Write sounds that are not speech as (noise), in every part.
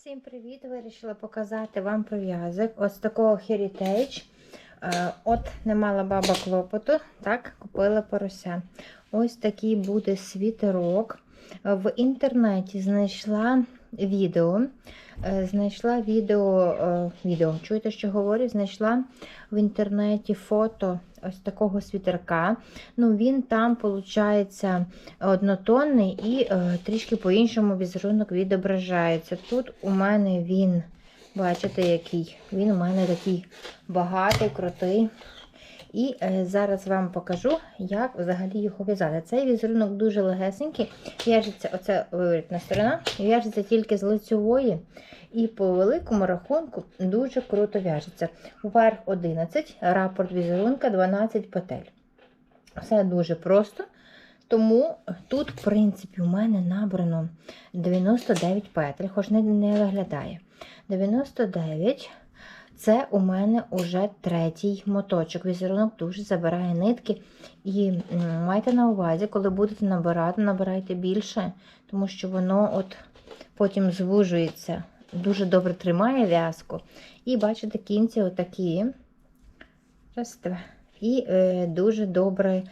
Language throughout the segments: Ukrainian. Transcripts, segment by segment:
Всім привіт! Вирішила показати вам прив'язок. Ось такого Heritage. Е, От не мала баба клопоту, так, купила порося. Ось такий буде світерок. В інтернеті знайшла відео. Е, Знайшла відео, е, відео, чуєте, що говорю? Знайшла в інтернеті фото ось такого світерка. Ну, Він там, виходить, однотонний і е, трішки по-іншому візерунок відображається. Тут у мене він, бачите, який? Він у мене такий багатий, крутий. І е, зараз вам покажу, як взагалі його в'язати. Цей візерунок дуже легесенький. В'яжеться, оце виворітна сторона, в'яжеться тільки з лицьової. І по великому рахунку дуже круто в'яжеться. Вверх 11, рапорт візерунка 12 петель. Все дуже просто. Тому тут, в принципі, у мене набрано 99 петель, хоч не, не виглядає. 99 це у мене вже третій моточок. Візерунок дуже забирає нитки. І майте на увазі, коли будете набирати, набирайте більше, тому що воно от потім звужується, дуже добре тримає в'язку. І бачите, кінці отакі. Раз, два. І е, дуже добре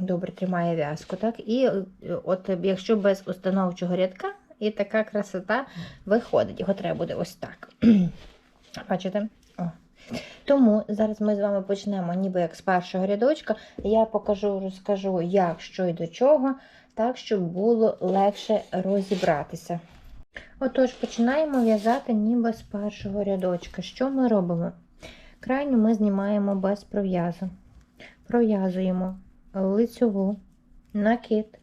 добре тримає в'язку. Так? І е, от якщо без установчого рядка, і така красота виходить. Його треба буде ось так. Бачите? О. Тому зараз ми з вами почнемо ніби як з першого рядочка. Я покажу, розкажу, як, що і до чого, так, щоб було легше розібратися. Отож, починаємо в'язати ніби з першого рядочка. Що ми робимо? Крайню ми знімаємо без пров'язу. Пров'язуємо лицьову, накид,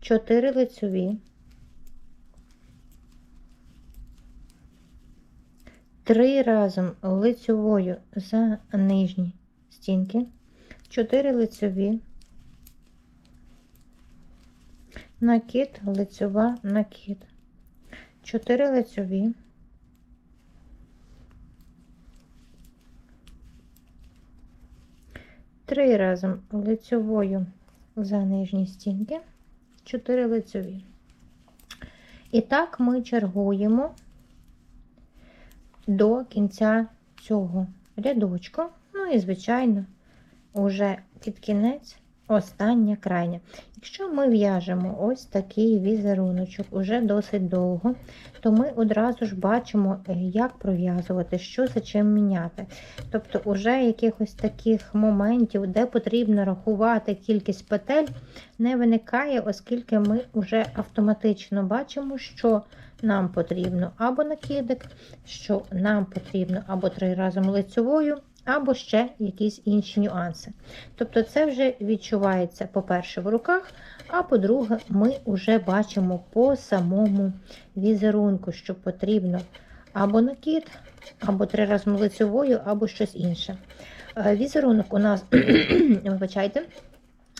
4 лицьові, 3 разом лицьовою за нижні стінки, 4 лицьові, накид, лицьова, накид, 4 лицьові, Три разом лицьовою за нижні стінки, 4 лицьові. І так ми чергуємо до кінця цього рядочку. Ну і, звичайно, уже під кінець остання крайня. Якщо ми в'яжемо ось такий візеруночок уже досить довго, то ми одразу ж бачимо, як пров'язувати, що за чим міняти. Тобто, уже якихось таких моментів, де потрібно рахувати кількість петель, не виникає, оскільки ми вже автоматично бачимо, що нам потрібно або накидик, що нам потрібно або три разом лицьовою, або ще якісь інші нюанси. Тобто, це вже відчувається, по-перше, в руках, а по-друге, ми вже бачимо по самому візерунку, що потрібно або накид, або три разом лицьовою, або щось інше. Е, Візерунок у нас, (clears throat) вибачайте,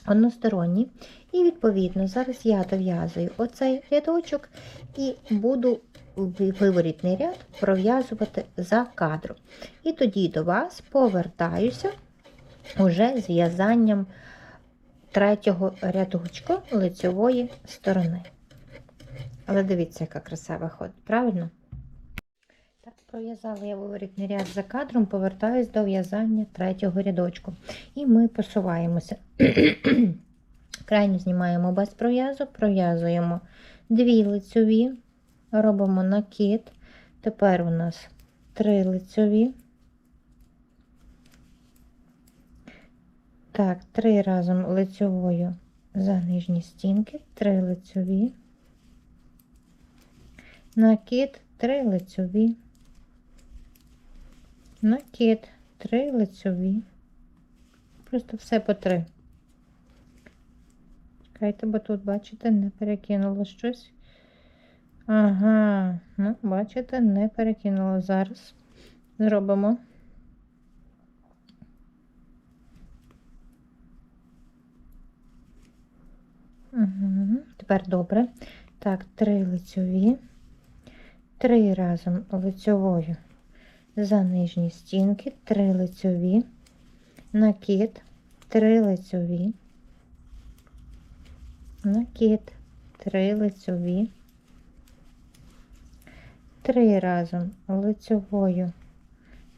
односторонній. І, відповідно, зараз я дов'язую оцей рядочок і буду виворітний ряд пров'язувати за кадром. І тоді до вас повертаюся уже з в'язанням третього рядочка лицьової сторони. Але дивіться, яка краса виходить, правильно? Так, пров'язала я виворітний ряд за кадром, повертаюсь до в'язання третього рядочку. І ми посуваємося. (clears throat) Крайню знімаємо без пров'язу, пров'язуємо дві лицьові, робимо накид. Тепер у нас три лицьові. Так, три разом лицьовою за нижні стінки, три лицьові, накид, три лицьові, накид, три лицьові. Просто все по три. Чекайте, бо тут, бачите, не перекинуло щось. Ага, ну, бачите, не перекинуло. Зараз зробимо. Угу. Тепер добре. Так, три лицьові, три разом лицьовою за нижні стінки, три лицьові, накид, три лицьові накид, три лицьові, три разом лицьовою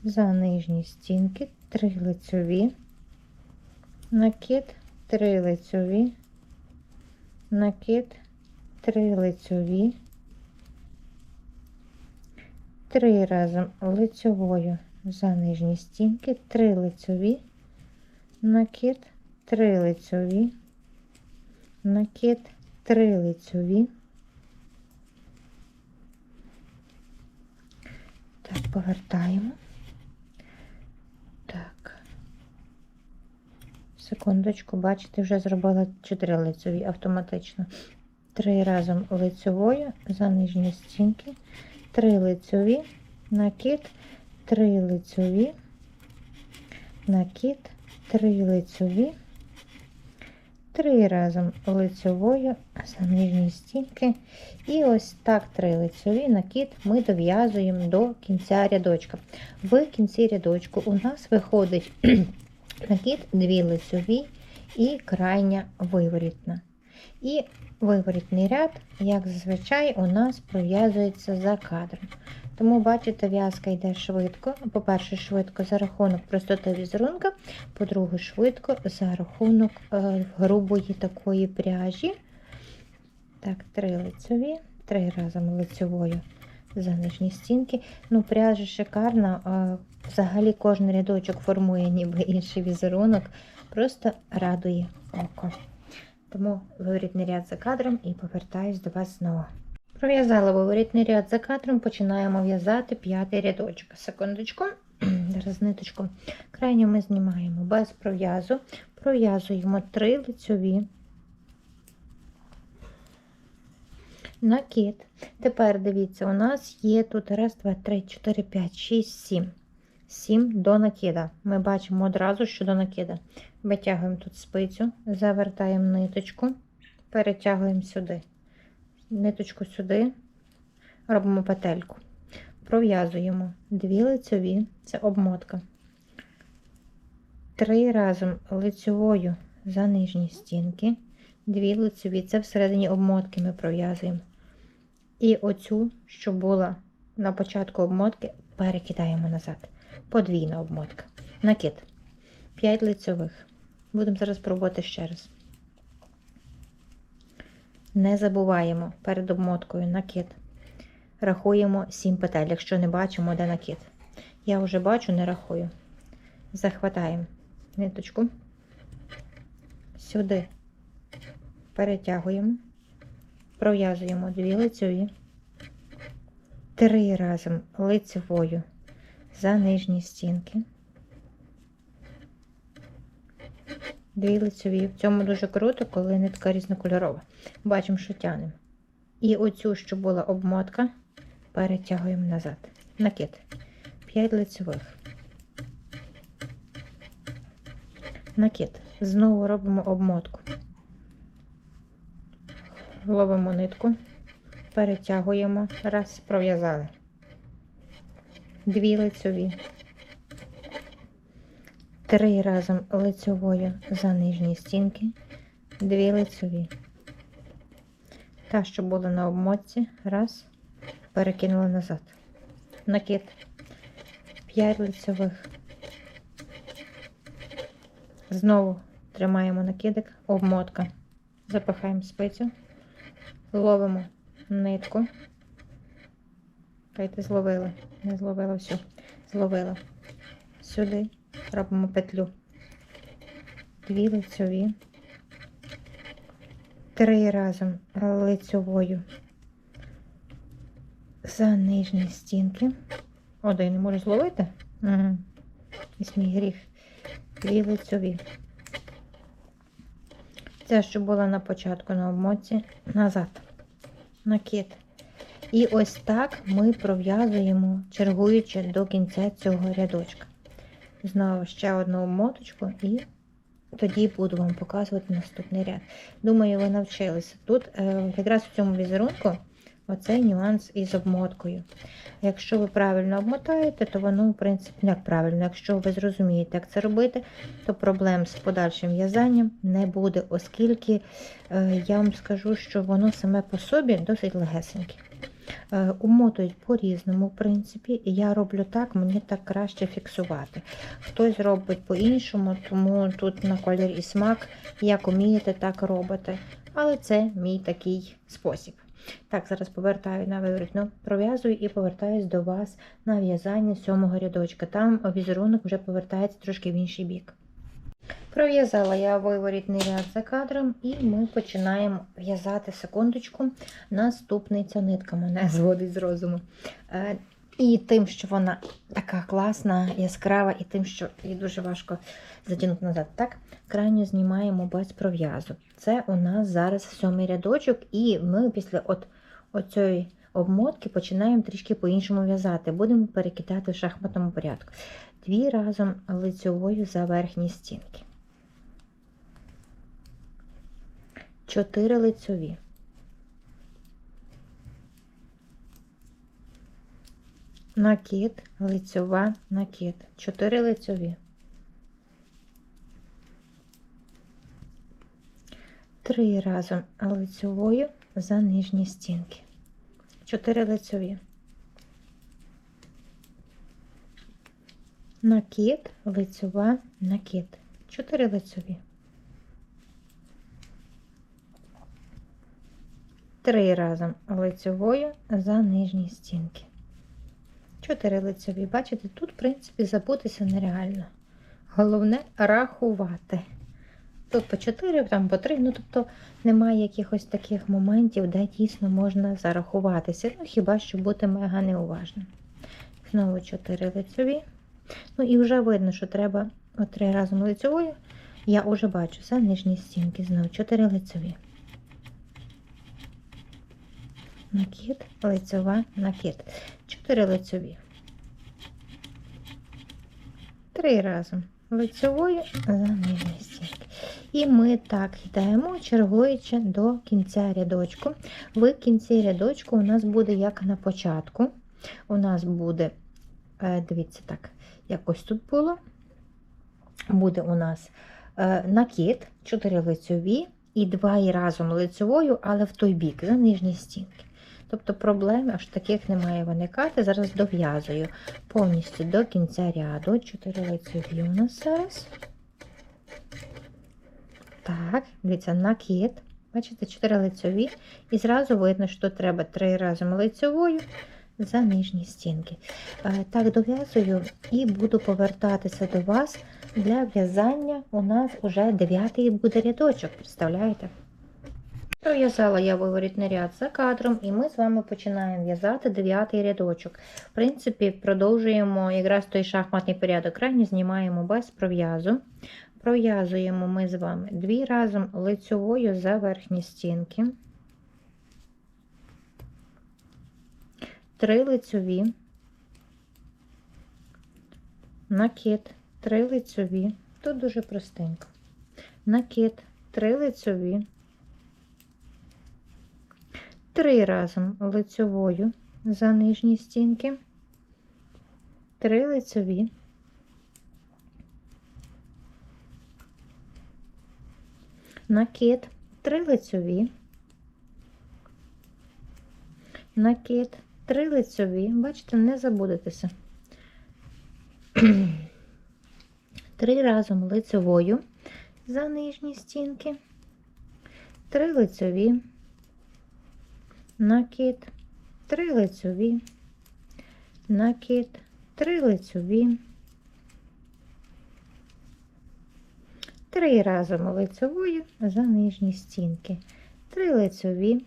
за нижні стінки, три лицьові, накид, три лицьові, накид, три лицьові, три разом лицьовою за нижні стінки, три лицьові, накид, три лицьові, накид, три лицьові. Так, повертаємо. Так. Секундочку, бачите, вже зробила 4 лицеві автоматично. Три разом лицевою за нижні стінки, три лицеві, накид, три лицеві, накид, три лицеві, три разом лицевою за стінки. І ось так три лицеві накид ми дов'язуємо до кінця рядочка. В кінці рядочку у нас виходить (clears throat) накид дві лицеві і крайня виворітна. І виворітний ряд, як зазвичай, у нас пров'язується за кадром. Тому, бачите, в'язка йде швидко. По-перше, швидко за рахунок простоти візерунка, по-друге, швидко за рахунок е, грубої такої пряжі. Так, три лицеві, три разом лицевою за нижні стінки. Ну, пряжа шикарна. а, Взагалі кожен рядочок формує ніби інший візерунок. Просто радує око. Тому виворітний ряд за кадром і повертаюсь до вас знову. Пров'язала виворітний ряд за кадром, починаємо в'язати п'ятий рядочок. Секундочку, (clears throat) зараз ниточку. Крайню ми знімаємо без пров'язу. Пров'язуємо три лицьові. Накид. Тепер дивіться, у нас є тут раз, два, три, чотири, п'ять, шість, сім. Сім до накида. Ми бачимо одразу, що до накида. Витягуємо тут спицю, завертаємо ниточку, перетягуємо сюди. Ниточку сюди, робимо петельку. Пров'язуємо дві лицеві, це обмотка. Три разом лицевою за нижні стінки, дві лицеві, це всередині обмотки ми пров'язуємо. І оцю, що була на початку обмотки, перекидаємо назад. Подвійна обмотка. Накид. 5 лицьових. Будемо зараз пробувати ще раз. Не забуваємо перед обмоткою накид. Рахуємо 7 петель, якщо не бачимо, де накид. Я вже бачу, не рахую. Захватаємо ниточку. Сюди перетягуємо, пров'язуємо дві лицеві, три разом лицевою за нижні стінки. Дві лицеві. В цьому дуже круто, коли нитка різнокольорова. Бачимо, що тянемо. І оцю, що була обмотка, перетягуємо назад. Накид. 5 лицевих. Накид. Знову робимо обмотку. Ловимо нитку, перетягуємо, раз, пров'язали. Дві лицеві. Три разом лицевою за нижні стінки, дві лицеві. Та, що була на обмотці, раз, перекинули назад. Накид. 5 лицевих. Знову тримаємо накидик, обмотка. Запихаємо спицю, ловимо нитку. Кайте зловили, не зловила всю. Зловила. Сюди робимо петлю. Дві лицьові. Три разом лицьовою за нижні стінки. Один не можу зловити. Угу. І мій гріх. Дві лицьові. Це, що було на початку на обмотці, назад. Накид. І ось так ми пров'язуємо, чергуючи до кінця цього рядочка. Знову ще одну моточку і тоді буду вам показувати наступний ряд. Думаю, ви навчилися. Тут е, якраз в цьому візерунку оцей нюанс із обмоткою. Якщо ви правильно обмотаєте, то воно, в принципі, як правильно, якщо ви зрозумієте, як це робити, то проблем з подальшим в'язанням не буде, оскільки е, я вам скажу, що воно саме по собі досить легесеньке. Е, Умотують по-різному, в принципі. Я роблю так, мені так краще фіксувати. Хтось робить по-іншому, тому тут на колір і смак, як умієте, так робите. Але це мій такий спосіб. Так, зараз повертаю на виворітну, пров'язую і повертаюсь до вас на в'язання сьомого рядочка. Там візерунок вже повертається трошки в інший бік. Пров'язала я виворітний ряд за кадром, і ми починаємо в'язати секундочку. Наступний ця нитка мене (laughs) зводить з розуму. Е, І тим, що вона така класна, яскрава, і тим, що її дуже важко затягнути назад. Так, крайню знімаємо без пров'язу. Це у нас зараз сьомий рядочок, і ми після от, оцієї обмотки починаємо трішки по-іншому в'язати. Будемо перекидати в шахматному порядку. Дві разом лицьовою за верхні стінки. Чотири лицьові. Накид, лицьова, накид. Чотири лицьові. Три разом лицьовою за нижні стінки. Чотири лицьові. Накид, лицьова, накид. Чотири лицьові. Три разом лицьовою за нижні стінки. Чотири лицьові. Бачите, тут, в принципі, забутися нереально. Головне рахувати. Тут по 4, там по 3, ну тобто немає якихось таких моментів, де дійсно можна зарахуватися. Ну, хіба що бути мега неуважним. Знову 4 лицьові. Ну і вже видно, що треба от 3 разом лицьовою. Я вже бачу за нижні стінки. Знову 4 лицьові. Накид, лицьова, накид. 4 лицьові. 3 разом лицьовою за нижні стінки. І ми так йдемо, чергуючи до кінця рядочку. В кінці рядочку у нас буде як на початку. У нас буде, е, дивіться так, якось тут було. Буде у нас е, накид, 4 лицьові і 2 і разом лицьовою, але в той бік, за нижні стінки. Тобто проблем аж таких не має виникати. Зараз дов'язую повністю до кінця ряду. 4 лицьові у нас зараз. Так, дивіться, накид. Бачите, 4 лицьові. І зразу видно, що треба 3 разом лицьовою за нижні стінки. Е, Так, дов'язую і буду повертатися до вас для в'язання. У нас вже 9 буде рядочок, представляєте? Пров'язала я виворітний ряд за кадром, і ми з вами починаємо в'язати 9 рядочок. В принципі, продовжуємо якраз той шахматний порядок. Крайні знімаємо без пров'язу. Пров'язуємо ми з вами дві разом лицьовою за верхні стінки, три лицьові, накид, три лицьові. Тут дуже простенько. Накид, три лицьові, три разом лицьовою за нижні стінки, три лицьові. накид, три лицьові, накид, три лицьові. Бачите, не забудетеся. Три разом лицьовою за нижні стінки, три лицьові, накид, три лицьові, накид, три лицьові. Три разом лицевою за нижні стінки, три лицеві.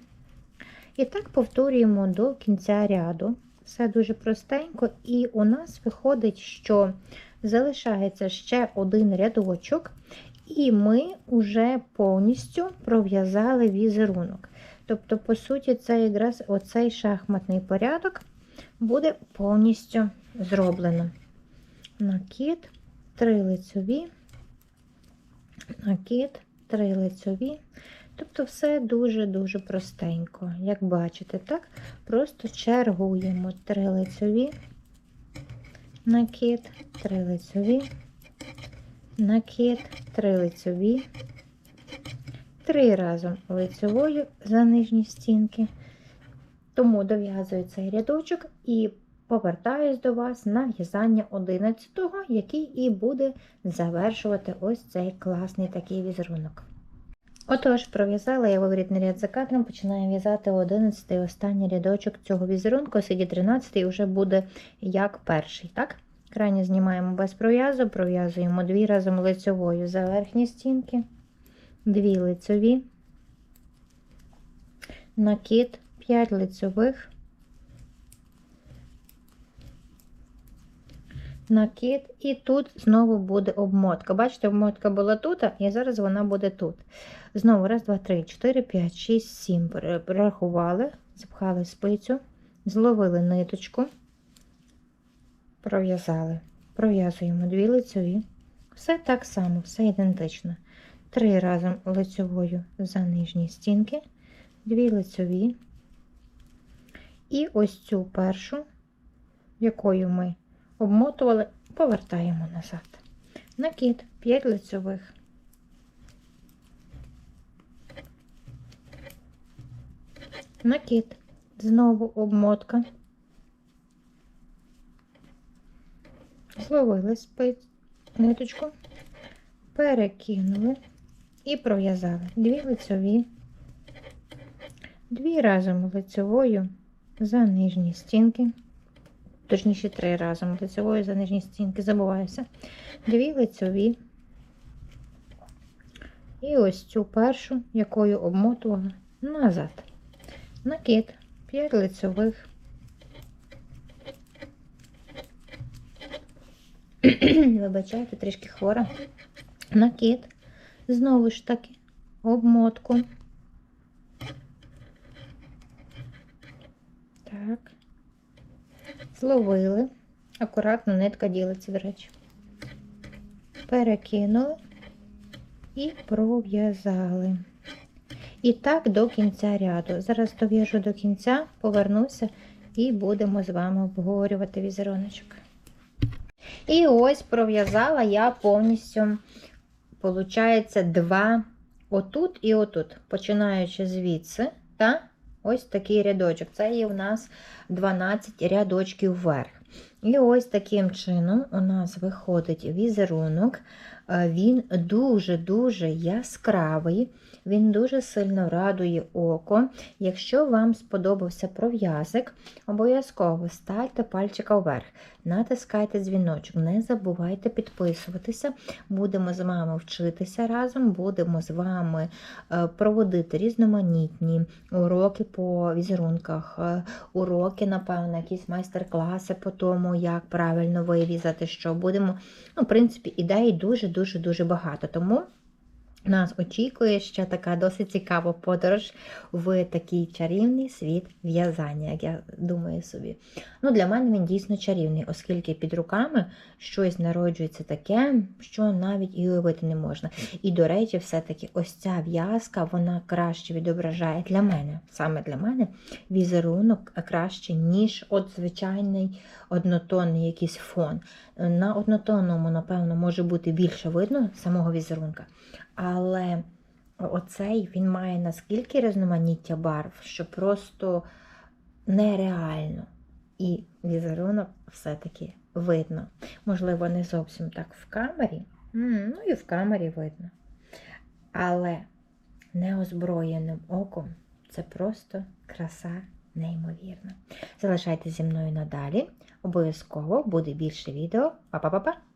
І так повторюємо до кінця ряду. Все дуже простенько, і у нас виходить, що залишається ще один рядочок, і ми вже повністю пров'язали візерунок. Тобто, по суті, це якраз оцей шахматний порядок буде повністю зроблено. Накид, три лицеві накид, три лицьові. Тобто все дуже-дуже простенько. Як бачите, так? Просто чергуємо три лицьові, накид, три лицьові, накид, три лицьові, три разом лицьовою за нижні стінки, Тому дов'язую цей рядочок і повертаюсь до вас на в'язання 11-го, який і буде завершувати ось цей класний такий візерунок. Отож, пров'язала я виворітний ряд за кадром, починаю в'язати 11 й останній рядочок цього візерунку, сиді 13 й вже буде як перший. так? Крайні знімаємо без пров'язу, пров'язуємо дві разом лицьовою за верхні стінки, дві лицьові, накид, 5 лицьових, накид, і тут знову буде обмотка. Бачите, обмотка була тут, і зараз вона буде тут. Знову раз, два, три, чотири, п'ять, шість, сім. Перерахували, запхали спицю, зловили ниточку, пров'язали. Пров'язуємо дві лицьові. Все так само, все ідентично. Три разом лицьовою за нижні стінки, дві лицьові. І ось цю першу, якою ми обмотували, повертаємо назад. Накид 5 лицьових. Накид, знову обмотка. Зловили спиць, ниточку, перекинули і пров'язали дві лицьові, дві разом лицьовою за нижні стінки, точніше три разом лицьовою за нижні стінки, забуваюся, дві лицьові. І ось цю першу, якою обмотувала назад. Накид, 5 лицьових. (clears throat) Вибачайте, трішки хвора. Накид. Знову ж таки, обмотку. Так. Зловили. Акуратно нитка ділиться, до речі. Перекинули і пров'язали. І так до кінця ряду. Зараз дов'яжу до кінця, повернуся і будемо з вами обговорювати візеруночок. І ось пров'язала я повністю, виходить, два отут і отут, починаючи звідси, та ось такий рядочок. Це є у нас 12 рядочків вверх. І ось таким чином у нас виходить візерунок. Він дуже-дуже яскравий, він дуже сильно радує око. Якщо вам сподобався пров'язик, обов'язково ставте пальчика вверх, натискайте дзвіночок, не забувайте підписуватися. Будемо з вами вчитися разом, будемо з вами е, проводити різноманітні уроки по візерунках, е, уроки, напевно, якісь майстер-класи по тому, як правильно вивізати, що будемо. Ну, В принципі, ідей дуже-дуже-дуже багато. Тому. Нас очікує ще така досить цікава подорож в такий чарівний світ в'язання, як я думаю собі. Ну, Для мене він дійсно чарівний, оскільки під руками щось народжується таке, що навіть і уявити не можна. І, до речі, все-таки ось ця в'язка вона краще відображає для мене, саме для мене, візерунок краще, ніж от звичайний однотонний якийсь фон. На однотонному, напевно, може бути більше видно самого візерунка. Але оцей він має наскільки різноманіття барв, що просто нереально. І візерунок все-таки видно. Можливо, не зовсім так в камері, ну і в камері видно. Але неозброєним оком це просто краса неймовірна. Залишайтеся зі мною надалі. Обов'язково буде більше відео. Па-па-па-па!